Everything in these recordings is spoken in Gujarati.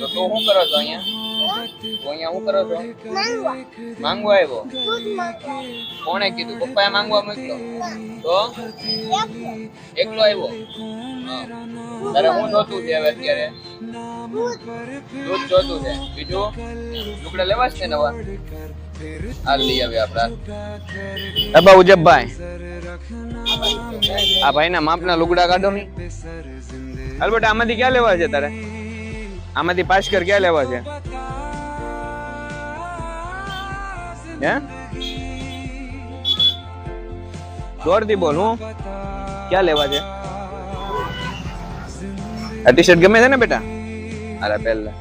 તો તું શું કરો છો અહીંયા? તું અહીંયા શું કરો છો? માંગવા આવ્યો? કોણે કીધું? પપ્પાએ માંગવા મૂક્યો. તો? એકલો આવ્યો. તારે હું જોતું છે હવે અત્યારે? દૂધ જોતું છે. બીજું? લુગડા લેવા છે નવા? આ લઈ આવે આપડા અબા ઉજબભાઈ, આ ભાઈના માપના લુગડા કાઢો ની. હાલ બેટા, આમાંથી ક્યાં લેવા છે તારે? આમાંથી પાસ કર ક્યાં લેવા છે? હે? જોરથી બોલ, હું? ક્યાં લેવા છે? આ ગમે છે ને બેટા? અરે પહેલા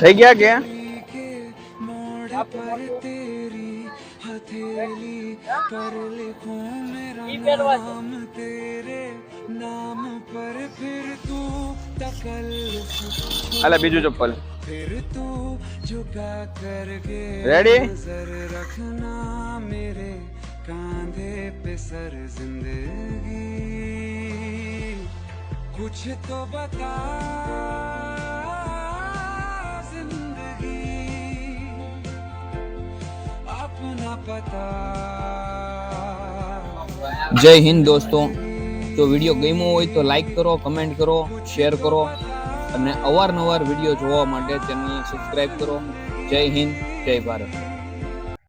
થઈ ગયા કે હાલે બીજું ચપ્પલ રેડી कुछ तो बता જય હિન્દ દોસ્તો. જો વીડિયો ગમ્યો હોય તો લાઈક કરો કમેન્ટ કરો શેર કરો અને અવારનવાર વીડિયો જોવા માટે ચેનલને સબસ્ક્રાઇબ કરો. જય હિન્દ, જય ભારત.